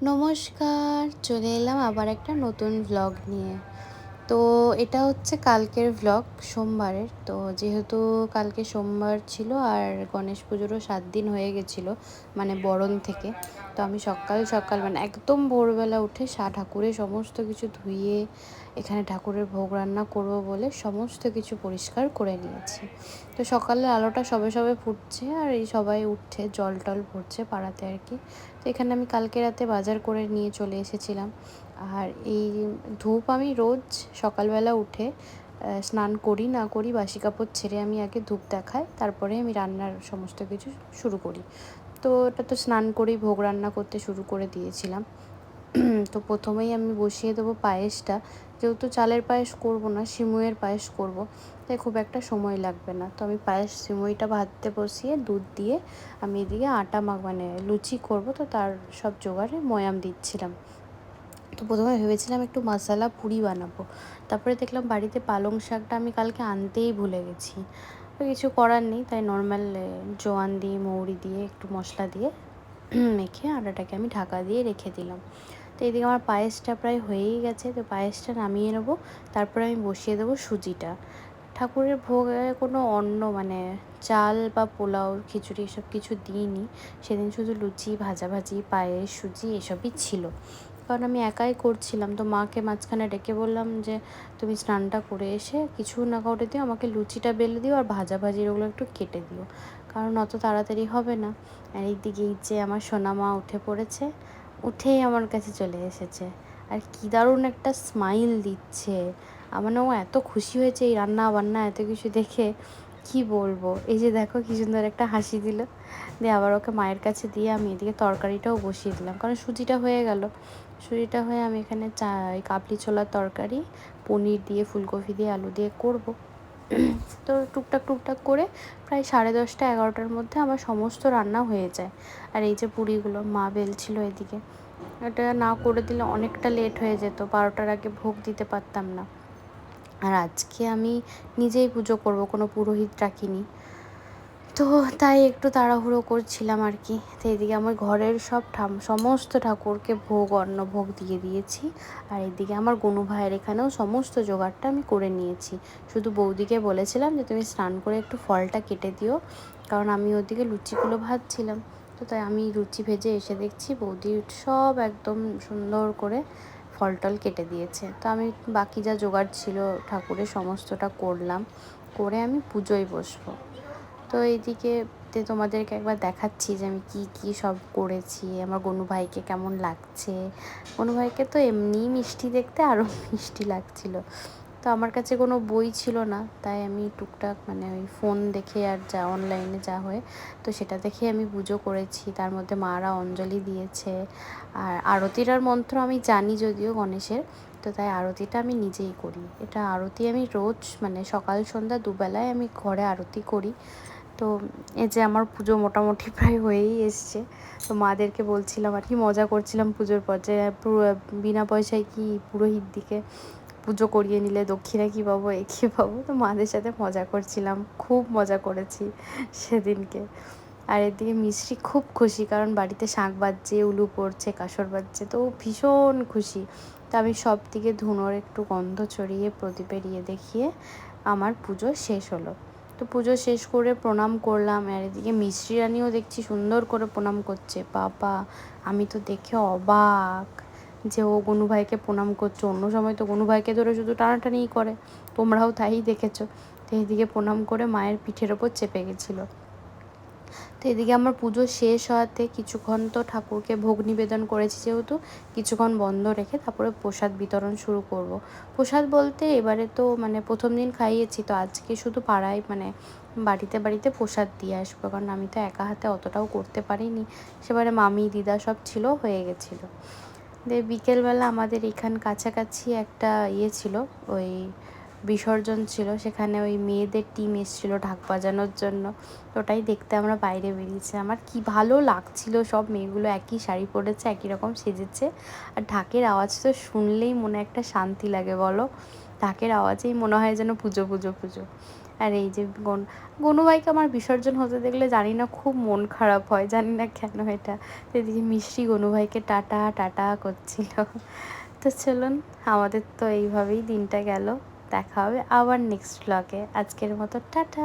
নমস্কার, চলে এলাম আবার একটা নতুন ভ্লগ নিয়ে। তো এটা হচ্ছে কালকের ভ্লগ সোমবারের। তো যেহেতু কালকে সোমবার ছিল আর গণেশ পুজোরও সাত দিন হয়ে গেছিল মানে বরণ থেকে তো আমি সকাল সকাল মানে একদম ভোরবেলা উঠে সা ঠাকুরে সমস্ত কিছু ধুয়ে এখানে ঠাকুরের ভোগ রান্না করব বলে সমস্ত কিছু পরিষ্কার করে নিয়েছি। তো সকালে আলোটা সবে সবে ফুটছে আর এই সবাই উঠছে, জল টল ভরছে পাড়াতে আর কি। তো এখানে আমি কালকে রাতে বাজার করে নিয়ে চলে এসেছিলাম। আর এই ধূপ আমি রোজ সকালবেলা উঠে স্নান করি না করি বাসি কাপড় ছেড়ে আমি আগে ধূপ দেখাই, তারপরে আমি রান্নার সমস্ত কিছু শুরু করি। তো ওটা তো স্নান করেই ভোগ রান্না করতে শুরু করে দিয়েছিলাম। তো প্রথমেই আমি বসিয়ে দেবো পায়েসটা। যেহেতু চালের পায়েস করব না, সিমুইয়ের পায়েস করব, তাই খুব একটা সময় লাগবে না। তো আমি পায়েস, সিমুইটা ভাজতে বসিয়ে দুধ দিয়ে আমি এদিকে আটা মাখ মানে লুচি করব, তো তার সব জোগাড়ে ময়াম দিচ্ছিলাম। তো প্রথমে ভেবেছিলাম একটু মশালা পুরি বানাবো। তারপরে দেখলাম বাড়িতে পালং শাকটা আমি কালকে আনতেই ভুলে গেছি। তো কিছু করার নেই, তাই নর্মাল জোয়ান দিয়ে, মৌরি দিয়ে, একটু মশলা দিয়ে মেখে আটাটাকে আমি ঢাকা দিয়ে রেখে দিলাম। তো এদিকে আমার পায়েসটা প্রায় হয়েই গেছে, তো পায়েসটা নামিয়ে নেব, তারপরে আমি বসিয়ে দেবো সুজিটা। ঠাকুরের ভোগে কোনো অন্য মানে চাল বা পোলাও, খিচুড়ি এসব কিছু দিইনি, সেদিন শুধু লুচি, ভাজাভাজি, পায়েস, সুজি এসবই ছিল। কারণ আমি একাই করছিলাম। তো মাকে মাঝখানে ডেকে বললাম যে, তুমি স্নানটা করে এসে কিছু না করে দিও আমাকে লুচিটা বেলে দিও আর ভাজা ভাজির ওগুলো একটু কেটে দিও। কারণ অত তাড়াতাড়ি হবে না। আর এইদিকে এই যে আমার সোনা মা উঠে পড়েছে, উঠেই আমার কাছে চলে এসেছে। আর কী দারুণ একটা স্মাইল দিচ্ছে। আমার ও এত খুশি হয়েছে এই রান্না বান্না এত কিছু দেখে। কি বলব? এই যে দেখো কি সুন্দর একটা হাসি দিল। দিয়ে আবার ওকে মায়ের কাছে দিয়ে আমি এদিকে তরকারিটাও বসিয়ে দিলাম। কারণ সুজিটা হয়ে গেল। সুজিটা হয়ে আমি এখানে চা কাবলি ছোলার তরকারি, পনির দিয়ে, ফুলকপি দিয়ে, আলু দিয়ে করব। তো টুকটাক টুকটাক করে প্রায় সাড়ে দশটা এগারোটার মধ্যে আমার সমস্ত রান্না হয়ে যায়। আর এই যে পুরিগুলো, মা বেলছিল এদিকে। এটা না করে দিলে অনেকটা লেট হয়ে যেত, বারোটার আগে ভোগ দিতে পারতাম না। আর আজকে আমি নিজেই পুজো করব, কোনো পুরোহিত রাখিনি। তো তাই একটু তাড়াহুড়ো করছিলাম আর কি। তো এদিকে আমার ঘরের সব ঠাম, সমস্ত ঠাকুরকে ভোগ অন্ন ভোগ দিয়ে দিয়েছি। আর এদিকে আমার গনু ভাইয়ের এখানেও সমস্ত জোগাড়টা আমি করে নিয়েছি। শুধু বৌদিকে বলেছিলাম যে তুমি স্নান করে একটু ফলটা কেটে দিও, কারণ আমি ওদিকে লুচিগুলো ভাজছিলাম। তো তাই আমি লুচি ভেজে এসে দেখছি বৌদি সব একদম সুন্দর করে ফল টল কেটে দিয়েছে। তো আমি বাকি যা জোগাড় ছিল ঠাকুরের সমস্তটা করলাম। করে আমি পুজোয় বসবো। তো এইদিকে তোমাদেরকে একবার দেখাচ্ছি যে আমি কি কি সব করেছি। আমার গনু ভাইকে কেমন লাগছে? গনু ভাইকে তো এমনি মিষ্টি দেখতে আরও মিষ্টি লাগছিল। তো আমার কাছে কোনো বই ছিল না, তাই আমি টুকটাক মানে ওই ফোন দেখে আর যা অনলাইনে যা হয়, তো সেটা দেখে আমি পুজো করেছি। তার মধ্যে মারা অঞ্জলি দিয়েছে। আর আরতির আর মন্ত্র আমি জানি যদিও গণেশের, তো তাই আরতিটা আমি নিজেই করি। এটা আরতি আমি রোজ মানে সকাল, সন্ধ্যা দুবেলায় আমি ঘরে আরতি করি। তো এই যে আমার পুজো মোটামুটি প্রায় হয়েই এসছে। তো মাদেরকে বলছিলাম আর কি, মজা করছিলাম পুজোর পর যে বিনা পয়সায় কি পুরোহিত দিকে পুজো করিয়ে নিলে দক্ষিণা কী পাবো, এ কী পাবো? তো মাদের সাথে মজা করছিলাম, খুব মজা করেছি সেদিনকে। আর এদিকে মিশ্রি খুব খুশি, কারণ বাড়িতে শাঁখ বাজছে, উলু পড়ছে, কাসর বাজছে, তো ভীষণ খুশি। তো আমি সব দিকে ধুনোর একটু গন্ধ ছড়িয়ে প্রদীপে এড়িয়ে দেখিয়ে আমার পুজো শেষ হলো। তো পুজো শেষ করে প্রণাম করলাম, আর এদিকে মিশ্রি রানিও দেখছি সুন্দর করে প্রণাম করছে। বাবা, আমি তো দেখে অবাক। যে ও গনু ভাইকে প্রণাম করছ, অন্য সময় তো গনু ভাইকে ধরে শুধু টানাটানিই করে। তোমরাও তাই দেখেছ। তো এইদিকে প্রণাম করে মায়ের পিঠের ওপর চেপে গেছিল। তো এদিকে আমার পুজো শেষ হওয়াতে কিছুক্ষণ তো ঠাকুরকে ভোগ নিবেদন করেছি যেহেতু, কিছুক্ষণ বন্ধ রেখে তারপরে প্রসাদ বিতরণ শুরু করব। প্রসাদ বলতে এবারে তো মানে প্রথম দিন খাইয়েছি, তো আজকে শুধু পাড়ায় মানে বাড়িতে বাড়িতে প্রসাদ দিয়ে আসব, কারণ আমি তো একা হাতে অতটাও করতে পারিনি। সেবারে মামি, দিদা সব ছিল, হয়ে গেছিল। দিয়ে বিকেলবেলা আমাদের এখান কাছাকাছি একটা ইয়ে ছিল, ওই বিসর্জন ছিল, সেখানে ওই মেয়েদের টিম এসেছিল ঢাক বাজানোর জন্য। ওটাই দেখতে আমরা বাইরে বেরিয়েছি। আমার কি ভালো লাগছিল, সব মেয়েগুলো একই শাড়ি পরেছে, একই রকম সেজেছে। আর ঢাকের আওয়াজ তো শুনলেই মনে একটা শান্তি লাগে, বলো? ঢাকের আওয়াজেই মনে হয় যেন পুজো পুজো পুজো। আর এই যে গন, গনু ভাইকে আমার বিসর্জন হতে দেখলে জানি না খুব মন খারাপ হয়, জানি না কেন এটা। এদিকে মিষ্টি গনু ভাইকে টাটা টাটা করছিল। তো চলুন, আমাদের তো এইভাবেই দিনটা গেল। দেখা হবে আবার নেক্সট ব্লগে আজকের মতো টাটা।